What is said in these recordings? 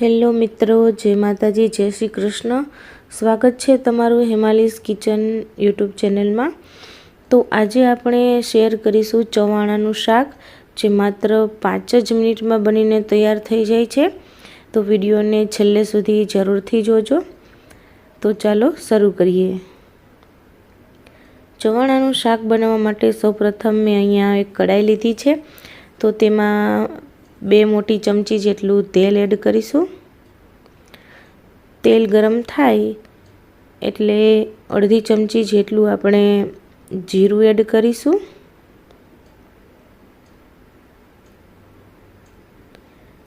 Hello મિત્રો, જય માતાજી, જય શ્રી કૃષ્ણ. સ્વાગત છે તમારું હેમાલીસ કિચન યુટ્યુબ ચેનલમાં. તો આજે આપણે શેર કરીશું ચવાણાનું શાક, જે માત્ર પાંચ જ મિનિટમાં બનીને તૈયાર થઈ જાય છે. તો વિડીયોને છેલ્લે સુધી જરૂરથી જોજો. તો ચાલો શરૂ કરીએ. ચવાણાનું શાક બનાવવા માટે સૌપ્રથમ મેં અહીંયા એક કઢાઈ લીધી છે. તો તેમાં બે મોટી ચમચી જેટલું તેલ એડ કરીશું. તેલ ગરમ થાય એટલે અડધી ચમચી જેટલું આપણે જીરું એડ કરીશું.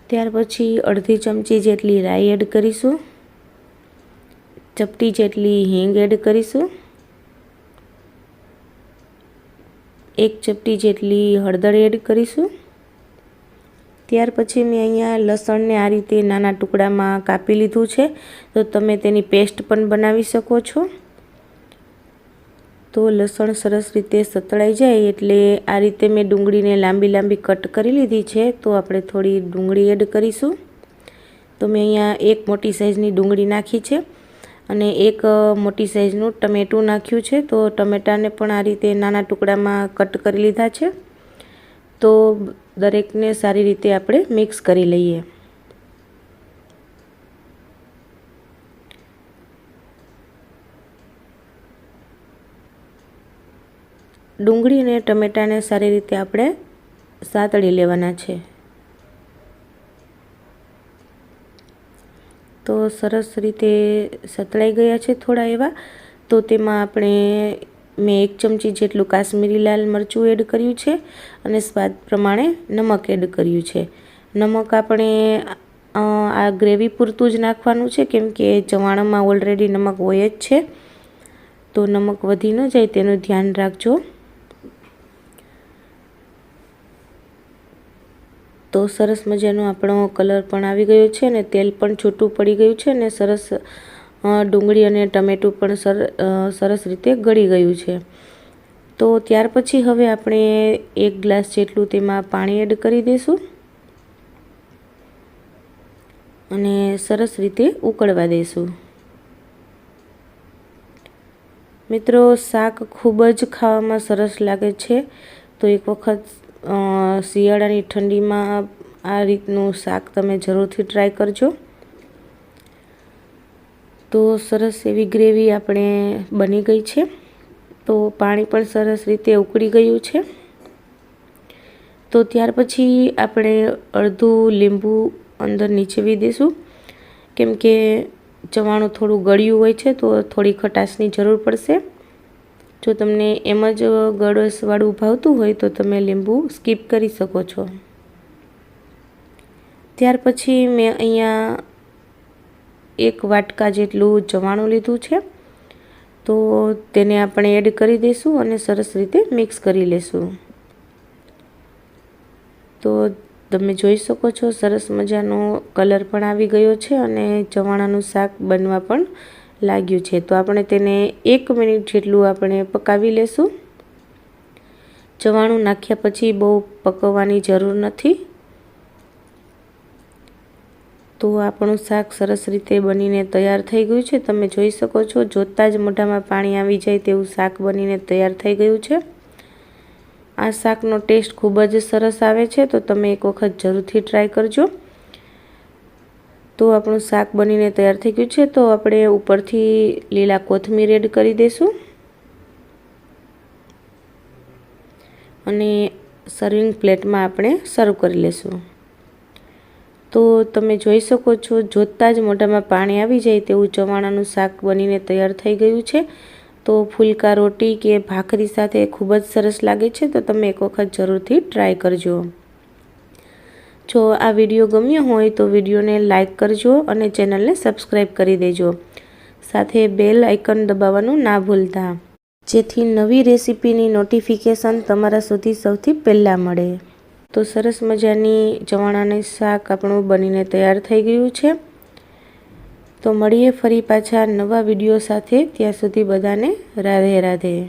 ત્યાર પછી અડધી ચમચી જેટલી રાઈ એડ કરીશું. ચપટી જેટલી હિંગ એડ કરીશું. એક ચપટી જેટલી હળદર એડ કરીશું. ત્યાર પછી મેં અહીંયા લસણને આ રીતે નાના ટુકડામાં કાપી લીધું છે. તો તમે તેની પેસ્ટ પણ બનાવી શકો છો. તો લસણ સરસ રીતે સતળાઈ જાય એટલે આ રીતે મેં ડુંગળીને લાંબી લાંબી કટ કરી લીધી છે. તો આપણે થોડી ડુંગળી એડ કરીશું. તો મેં અહીંયા એક મોટી સાઇઝની ડુંગળી નાખી છે અને એક મોટી સાઇઝનું ટમેટું નાખ્યું છે. તો ટમેટાને પણ આ રીતે નાના ટુકડામાં કટ કરી લીધા છે. તો દરેકને સારી રીતે આપણે મિક્સ કરી લઈએ. ડુંગળી અને ટમેટાને સારી રીતે આપણે સાતળી લેવાના છે. તો સરસ રીતે સતળાઈ ગયા છે થોડા એવા. તો તેમાં આપણે મેં એક ચમચી જેટલું કાશ્મીરી લાલ મરચું એડ કર્યું છે અને સ્વાદ પ્રમાણે નમક એડ કર્યું છે. નમક આપણે આ ગ્રેવી પૂરતું જ નાખવાનું છે, કેમ કે ચવાણામાં ઓલરેડી નમક હોય જ છે. તો નમક વધી ન જાય તેનું ધ્યાન રાખજો. તો સરસ મજાનો આપણો કલર પણ આવી ગયો છે અને તેલ પણ છૂટું પડી ગયું છે અને સરસ ડુંગળી અને ટમેટું પણ સરસ રીતે ગળી ગયું છે. તો ત્યાર પછી હવે આપણે એક ગ્લાસ જેટલું તેમાં પાણી એડ કરી દઈશું અને સરસ રીતે ઉકળવા દઈશું મિત્રો, શાક ખૂબ જ ખાવામાં સરસ લાગે છે. તો એક વખત શિયાળાની ઠંડીમાં આ રીતનું શાક તમે જરૂરથી ટ્રાય કરજો. તો સરસ એવી ગ્રેવી આપણે બની ગઈ છે. તો પાણી પણ સરસ રીતે ઉકળી ગયું છે. તો ત્યાર પછી આપણે અડધું લીંબુ અંદર નીચેવી દઈશું. કેમ કે ચવાણું થોડું ગળ્યું હોય છે તો થોડી ખટાશની જરૂર પડશે. જો તમને એમ જ ગળસવાળું ભાવતું હોય તો તમે લીંબુ સ્કીપ કરી શકો છો. ત્યાર પછી મેં અહીંયા એક વાટકા જેટલું ચવાણું લીધું છે. તો તેને આપણે એડ કરી દઈશું અને સરસ રીતે મિક્સ કરી લેશું. તો તમે જોઈ શકો છો, સરસ મજાનો કલર પણ આવી ગયો છે અને ચવાણાનું શાક બનવા પણ લાગ્યું છે. તો આપણે તેને એક મિનિટ જેટલું આપણે પકાવી લેશું. ચવાણું નાખ્યા પછી બહુ પકવવાની જરૂર નથી. તો આપણું શાક સરસ રીતે બનીને તૈયાર થઈ ગયું છે. તમે જોઈ શકો છો, જોતાં જ મોઢામાં પાણી આવી જાય તેવું શાક બનીને તૈયાર થઈ ગયું છે. આ શાકનો ટેસ્ટ ખૂબ જ સરસ આવે છે, તો તમે એક વખત જરૂરથી ટ્રાય કરજો. તો આપણું શાક બનીને તૈયાર થઈ ગયું છે, તો આપણે ઉપરથી લીલા કોથમીર એડ કરી દઈશું અને સર્વિંગ પ્લેટમાં આપણે સર્વ કરી લઈશું તો તમે જોઈ શકો છો, જોતાં જ મોઢામાં પાણી આવી જાય તેવું ચવાણાનું શાક બનીને તૈયાર થઈ ગયું છે. તો ફુલકા રોટી કે ભાખરી સાથે ખૂબ જ સરસ લાગે છે, તો તમે એક વખત જરૂરથી ટ્રાય કરજો. જો આ વીડિયો ગમ્યો હોય તો વિડીયોને લાઇક કરજો અને ચેનલને સબસ્ક્રાઈબ કરી દેજો. સાથે બેલ આઇકન દબાવવાનું ના ભૂલતા. જેથી નવી રેસીપીની નોટિફિકેશન તમારા સુધી સૌથી પહેલાં મળે. તો સરસ મજાની ચવાણાનું શાક આપણું બનીને તૈયાર થઈ ગયું છે. તો મળીએ ફરી પાછા નવા વીડિયો સાથે. ત્યાં સુધી બધાને રાધે રાધે.